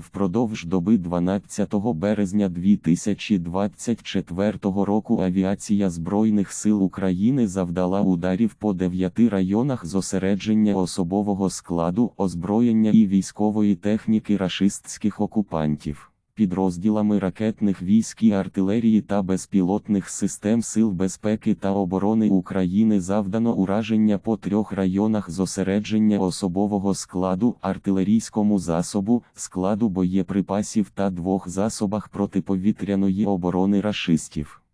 Впродовж доби 12 березня 2024 року авіація Збройних сил України завдала ударів по дев'яти районах зосередження особового складу, озброєння і військової техніки рашистських окупантів. Підрозділами ракетних військ і артилерії та безпілотних систем Сил безпеки та оборони України завдано ураження по трьох районах зосередження особового складу, артилерійському засобу, складу боєприпасів та двох засобах протиповітряної оборони рашистів.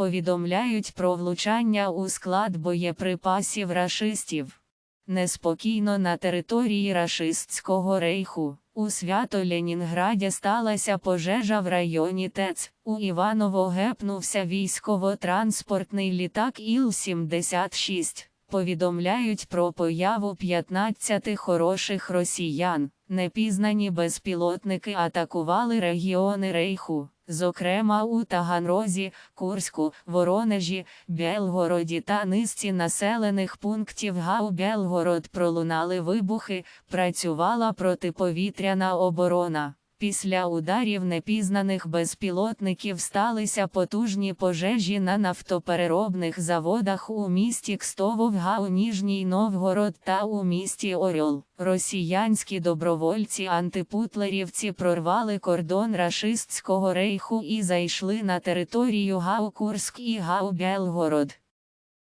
Повідомляють про влучання у склад боєприпасів рашистів. Неспокійно на території рашистського рейху. У Свято-Ленінграді сталася пожежа в районі ТЕЦ. У Іваново гепнувся військово-транспортний літак Іл-76. Повідомляють про появу 15 хороших росіян. Непізнані безпілотники атакували регіони рейху. Зокрема у Таганрозі, Курську, Воронежі, Белгороді та низці населених пунктів ГАУ Белгород пролунали вибухи, працювала протиповітряна оборона. Після ударів непізнаних безпілотників сталися потужні пожежі на нафтопереробних заводах у місті Кстово в ГАУ Ніжній Новгород та у місті Орьол. Росіянські добровольці-антипутлерівці прорвали кордон рашистського рейху і зайшли на територію ГАУ Курськ і ГАУ Белгород.